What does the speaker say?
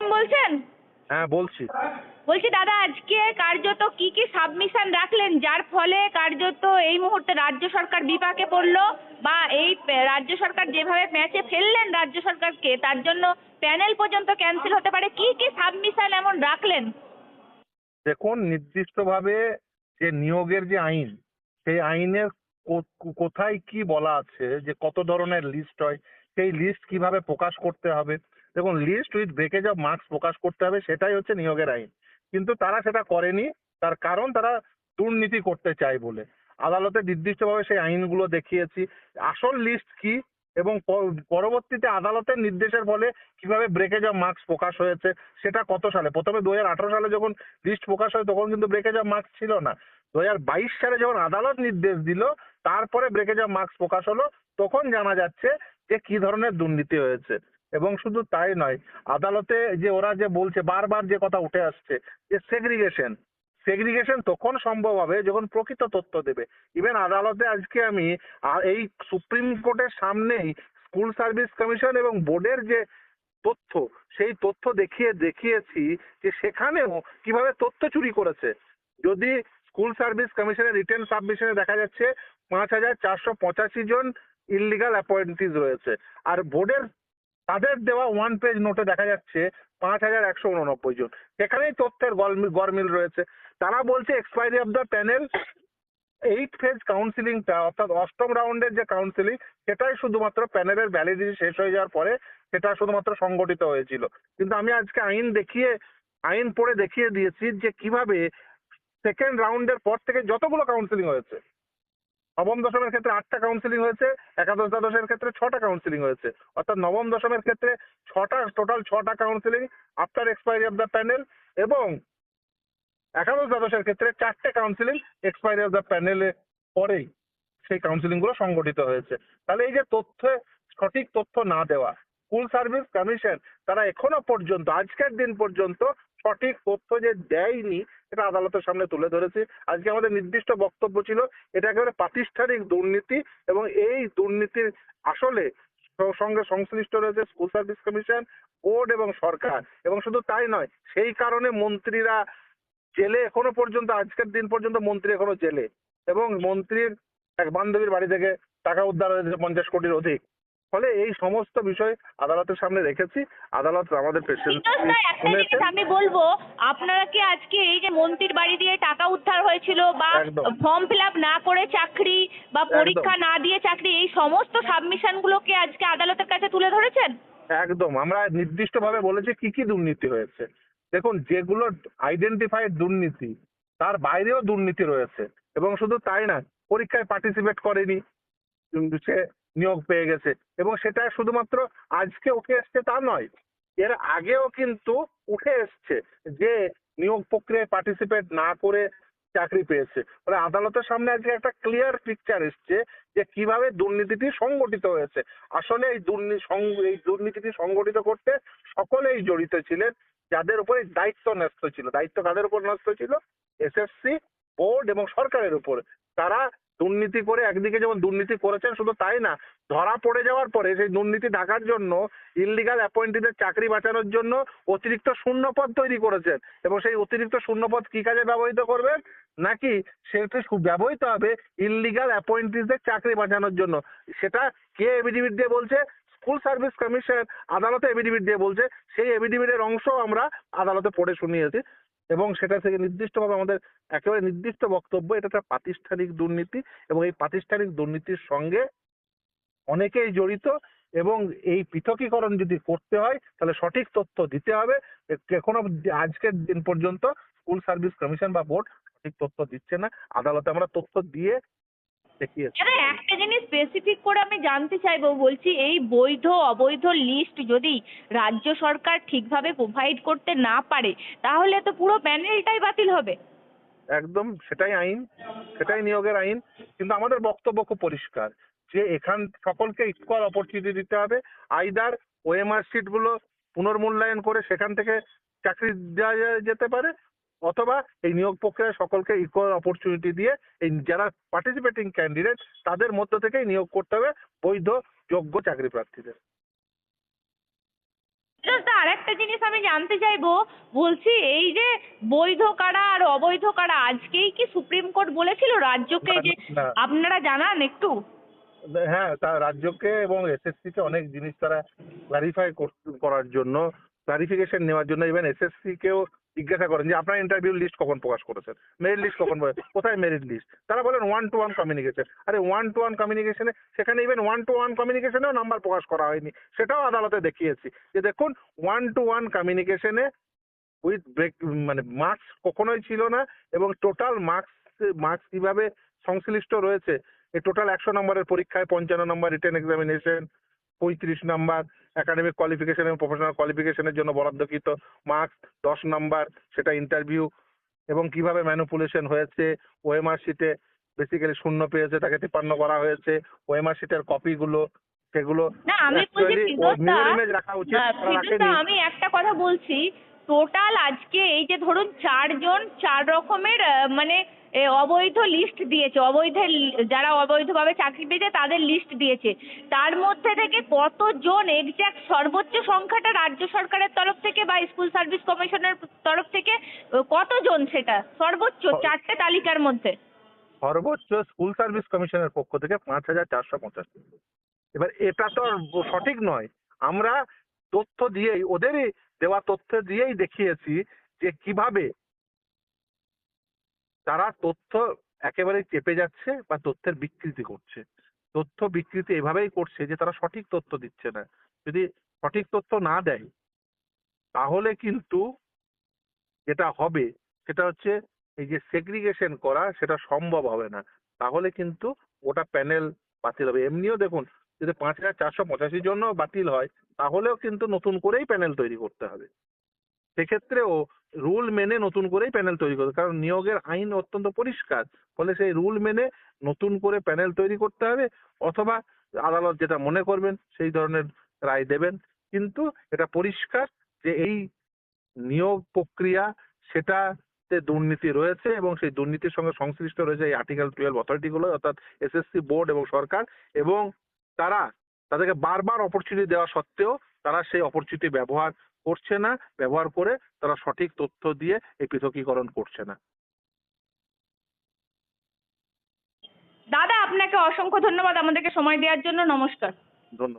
বলছেন? হ্যাঁ বলছি। বলছি দাদা আজকে কার্যত কি কি সাবমিশন রাখলেন? যার ফলে কার্যত এই মুহূর্তে রাজ্য সরকার বিপাকে পড়ল বা এই রাজ্য সরকার যেভাবে ম্যাচে ফেললেন রাজ্য সরকারকে তার জন্য প্যানেল পর্যন্ত ক্যান্সেল হতে পারে? কি কি সাবমিশন এমন রাখলেন? দেখুন নির্দিষ্টভাবে যে নিয়োগের যে আইন সেই আইনের কোথায় কি বলা আছে যে কত ধরনের লিস্ট হয় সেই লিস্ট কীভাবে প্রকাশ করতে হবে দেখুন list with breakage of marks প্রকাশ করতে হবে, সেটাই হচ্ছে নিয়োগের আইন। কিন্তু তারা সেটা করেনি, তার কারণ তারা দুর্নীতি করতে চায় বলে। আদালতে নির্দিষ্টভাবে সেই আইনগুলো দেখিয়েছি। আসল লিস্ট কি এবং পরবর্তীতে আদালতের নির্দেশের ফলে কীভাবে ব্রেকেজ অফ মার্কস প্রকাশ হয়েছে, সেটা কত সালে? প্রথমে দু হাজার আঠারো সালে যখন লিস্ট প্রকাশ হয়, তখন কিন্তু ব্রেকেজ অফ মার্কস ছিল না। দু হাজার বাইশ সালে যখন আদালত নির্দেশ দিল, তারপরে ব্রেকেজ অফ মার্কস প্রকাশ হলো, তখন জানা যাচ্ছে যে কি ধরনের দুর্নীতি হয়েছে। এবং শুধু তাই নয়, আদালতে যে ওরা যে বলছে, বারবার যে কথা উঠে আসছে, যে সেগ্রিগেশন সেগ্রিগেশন তখন সম্ভব হবে যখন প্রকৃত তথ্য দেবে। ইভেন আদালতে আজকে আমি এই সুপ্রিম কোর্টের সামনেই স্কুল সার্ভিস কমিশন এবং বোর্ডের যে তথ্য, সেই তথ্য দেখিয়ে, দেখিয়েছি যে সেখানেও কীভাবে তথ্য চুরি করেছে। যদি স্কুল সার্ভিস কমিশনের রিটেন সাবমিশনে দেখা যাচ্ছে, পাঁচ হাজার চারশো পঁচাশি জন ইললিগাল অ্যাপয়েন্টিজ রয়েছে। আর বোর্ডের তাদের দেওয়া ওয়ান পেজ নোটে দেখা যাচ্ছে পাঁচ হাজার একশো উননব্বই জন। সেখানেই তথ্যের গরমিল রয়েছে। তারা বলছে expiry of the panel eight phase কাউন্সিলিংটা অর্থাৎ অষ্টম রাউন্ডের যে কাউন্সিলিং সেটাই শুধুমাত্র প্যানেলের ভ্যালিডিটি শেষ হয়ে যাওয়ার পরে সেটা শুধুমাত্র সংগঠিত হয়েছিল। কিন্তু আমি আজকে আইন দেখিয়ে, আইন পড়ে দেখিয়ে দিয়েছি যে কীভাবে সেকেন্ড রাউন্ডের পর থেকে যতগুলো কাউন্সিলিং হয়েছে নবম দশমের ক্ষেত্রে আটটা কাউন্সিলিং হয়েছে, একাদশ দ্বাদশের ক্ষেত্রে ছটা কাউন্সিলিং হয়েছে। অর্থাৎ নবম দশমের ক্ষেত্রে ছটা টোটাল ছটা counselling after expiry of the panel এবং একাদশ দ্বাদশের ক্ষেত্রে চারটে কাউন্সিলিং এক্সপায়ারি অফ দ্য প্যানেলে পরেই সেই কাউন্সিলিংগুলো সংগঠিত হয়েছে। তাহলে এই যে তথ্য, সঠিক তথ্য না দেওয়া স্কুল সার্ভিস কমিশন তারা এখনও পর্যন্ত, আজকের দিন পর্যন্ত সঠিক তথ্য যে দেয়নি এটা আদালতের সামনে তুলে ধরেছি। আজকে আমাদের নির্দিষ্ট বক্তব্য ছিল, এটা একেবারে প্রাতিষ্ঠানিক দুর্নীতি এবং এই দুর্নীতির আসলে সঙ্গে সংশ্লিষ্ট রয়েছে স্কুল সার্ভিস কমিশন বোর্ড এবং সরকার। এবং শুধু তাই নয়, সেই কারণে মন্ত্রীরা জেলে এখনও পর্যন্ত, আজকের দিন পর্যন্ত মন্ত্রী এখনও জেলে। এবং মন্ত্রীর এক বান্ধবীর বাড়ি থেকে টাকা উদ্ধার হয়েছে পঞ্চাশ কোটির অধিক। ফলে এই সমস্ত বিষয় আদালতের সামনে রেখেছি। আদালত আমাদের পেশেন্ট আমি বলব আপনারা কি আজকে এই যে মন্ত্রীর বাড়ি দিয়ে টাকা উদ্ধার হয়েছিল বা ফর্ম ফিল না করে চাকরি বা পরীক্ষা না দিয়ে চাকরি এই সমস্ত সাবমিশন গুলোকে আজকে আদালতের কাছে তুলে ধরেছেন? একদম। আমরা নির্দিষ্টভাবে বলেছি কি কি দুর্নীতি হয়েছে। দেখুন যেগুলো আইডেন্টিফাইড দুর্নীতি তার বাইরেও দুর্নীতি রয়েছে। এবং শুধু তাই না পরীক্ষায় পার্টিসিপেট করেনি। সে নিয়োগ পেয়ে গেছে। এবং সেটা শুধুমাত্র আজকে উঠে এসছে তা নয়, এর আগেও কিন্তু উঠে এসছে যে নিয়োগ প্রক্রিয়ায় পার্টিসিপেট না করে চাকরি পেয়েছে। ফলে আদালতের সামনে আজকে একটা ক্লিয়ার পিকচার এসছে যে কীভাবে দুর্নীতিটি সংগঠিত হয়েছে। আসলে এই দুর্নীতি এই দুর্নীতিটি সংগঠিত করতে সকলেই জড়িত ছিলেন, যাদের উপরে দায়িত্ব ন্যস্ত ছিল। দায়িত্ব কাদের উপর ন্যস্ত ছিল? এসএসসি বোর্ড এবং সরকারের উপর। তারা দুর্নীতি করে একদিকে যেমন দুর্নীতি করেছেন, শুধু তাই না, ধরা পড়ে যাওয়ার পরে সেই দুর্নীতি ঢাকার জন্য ইললিগাল অ্যাপয়েন্টিদের চাকরি বাঁচানোর জন্য অতিরিক্ত শূন্যপদ তৈরি করেছেন। এবং সেই অতিরিক্ত শূন্যপদ কি কাজে ব্যবহৃত করবেন? নাকি সেটা ব্যবহৃত হবে ইললিগাল অ্যাপয়েন্টিসদের চাকরি বাঁচানোর জন্য। সেটা কে এভিডেভিট দিয়ে বলছে? স্কুল সার্ভিস কমিশন আদালতে এভিডেভিট দিয়ে বলছে। সেই এভিডেভিটের অংশ আমরা আদালতে পড়ে শুনিয়েছি। এবং সেটা থেকে নির্দিষ্টভাবে আমাদের একেবারে নির্দিষ্ট বক্তব্য, এটা একটা প্রাতিষ্ঠানিক দুর্নীতি এবং এই প্রাতিষ্ঠানিক দুর্নীতির সঙ্গে অনেকেই জড়িত এবং এই পৃথকীকরণ যদি করতে হয়, তাহলে সঠিক তথ্য দিতে হবে। এখনও আজকের দিন পর্যন্ত স্কুল সার্ভিস কমিশন বা বোর্ড সঠিক তথ্য দিচ্ছে না। আদালতে আমরা তথ্য দিয়ে দাদা একটা জিনিস স্পেসিফিক করে আমি জানতে চাইব বলছি এই বৈধ অবৈধ লিস্ট যদি রাজ্য সরকার ঠিকভাবে প্রোভাইড করতে না পারে তাহলে তো পুরো প্যানেলটাই বাতিল হবে। একদম সেটাই আইন সেটাই নিয়োগের আইন কিন্তু আমাদের বক্তব্য খুব পরিষ্কার যে এখান সকলকে ইকুয়াল অপরচুনিটি দিতে হবে আইদার ওএমআর সিটগুলো পুনর্মূল্যায়ন করে সেখান থেকে চাকরি দেওয়া যেতে পারে অথবা এই নিয়োগ প্রক্রিয়ায় সকলকে ইকুয়াল অপরচুনিটি দিয়ে এই যারা পার্টিসিপেটিং ক্যান্ডিডেট তাদের মধ্য থেকেই নিয়োগ করতে হবে বৈধ যোগ্য চাকরি প্রার্থীদের। দা আরেকটা জিনিস আমি জানতে চাইব বলছি এই যে বৈধ কারা আর অবৈধ কারা আজকেই কি সুপ্রিম কোর্ট বলেছিল রাজ্যকে যে আপনারা জানান একটু? হ্যাঁ তা রাজ্যকে এবং এসএসসি কে অনেক জিনিস তারা ক্লারিফাই করার জন্য ক্লারিফিকেশন নেওয়ার জন্য ইভেন এসএসসি কেও জিজ্ঞাসা করেন যে আপনার ইন্টারভিউ লিস্ট কখন প্রকাশ করেছেন? মেরিট লিস্ট কখন কোথায় মেরিট লিস্ট তারা বলেন ওয়ান টু ওয়ান কমিউনিকেশন আরে ওয়ান টু ওয়ান কমিউনিকেশনে সেখানে ইভেন ওয়ান টু ওয়ান কমিউনিকেশনেও নাম্বার প্রকাশ করা হয়নি। সেটাও আদালতে দেখিয়েছি যে দেখুন ওয়ান টু ওয়ান কমিউনিকেশনে উইথ ব্রেক মানে মার্কস কখনোই ছিল না এবং টোটাল মার্কস মার্কস কীভাবে সংশ্লিষ্ট রয়েছে? এই টোটাল একশো নম্বরের পরীক্ষায় পঞ্চান্ন নম্বর রিটেন এক্সামিনেশন পঁয়ত্রিশ নাম্বার একাডেমিক কোয়ালিফিকেশন এবং প্রফেশনাল কোয়ালিফিকেশনের জন্য বরাদ্দকৃত মার্কস দশ নম্বর সেটা ইন্টারভিউ এবং কীভাবে ম্যানুপুলেশন হয়েছে ওএমআর শিটে বেসিক্যালি শূন্য পেয়েছে তাকে তিপ্পান্ন করা হয়েছে ওএমআর শিটের কপিগুলো সেগুলো না আমি রাখা উচিত দা আমি একটা কথা বলছি টোটাল আজকে এই যে ধরুন চারজন চার রকমের মানে অবৈধ লিস্ট দিয়েছে। অবৈধ লি- যারা অবৈধভাবে চাকরি পেয়েছে তাদের লিস্ট দিয়েছে। তার মধ্যে থেকে কতজন এক্স্যাক্ট সর্বোচ্চ সংখ্যাটা রাজ্য সরকারের তরফ থেকে বা স্কুল সার্ভিস কমিশনের তরফ থেকে কতজন সেটা? সর্বোচ্চ চারটে তালিকার মধ্যে। সর্বোচ্চ স্কুল সার্ভিস কমিশনের পক্ষ থেকে পাঁচ হাজার চারশো পঁচাশি এবার এটা তো সঠিক নয়। আমরা তথ্য দিয়েই, ওদেরই দেওয়া তথ্য দিয়েই দেখিয়েছি যে কীভাবে তারা তথ্য একেবারে চেপে যাচ্ছে বা তথ্যের বিকৃতি করছে। তথ্য বিকৃতি এভাবেই করছে যে তারা সঠিক তথ্য দিচ্ছে না। যদি সঠিক তথ্য না দেয়, তাহলে কিন্তু যেটা হবে, সেটা হচ্ছে এই যে সেগ্রিগেশন করা, সেটা সম্ভব হবে না। তাহলে কিন্তু ওটা প্যানেল বাতিল হবে। এমনিও দেখুন যদি পাঁচ হাজার চারশো পঁচাশির জন্য বাতিল হয়, তাহলেও কিন্তু নতুন করেই প্যানেল তৈরি করতে হবে। সেক্ষেত্রেও রুল মেনে নতুন করেই প্যানেল তৈরি করতে কারণ নিয়োগের আইন অত্যন্ত পরিষ্কার। ফলে সেই রুল মেনে নতুন করে প্যানেল তৈরি করতে হবে, অথবা আদালত যেটা মনে করবেন সেই ধরনের রায় দেবেন। কিন্তু এটা পরিষ্কার যে এই নিয়োগ প্রক্রিয়া, সেটাতে দুর্নীতি রয়েছে এবং সেই দুর্নীতির সঙ্গে সংশ্লিষ্ট রয়েছে এই আর্টিকেল টুয়েলভ অথরিটিগুলো অর্থাৎ এসএসসি বোর্ড এবং সরকার এবং তারা তাদেরকে বারবার অপরচুনিটি দেওয়া সত্ত্বেও তারা সেই অপরচুনিটি ব্যবহার করছে না ব্যবহার করে তারা সঠিক তথ্য দিয়ে এই পৃথকীকরণ করছে না। দাদা আপনাকে অসংখ্য ধন্যবাদ আমাদেরকে সময় দেওয়ার জন্য। নমস্কার। ধন্যবাদ।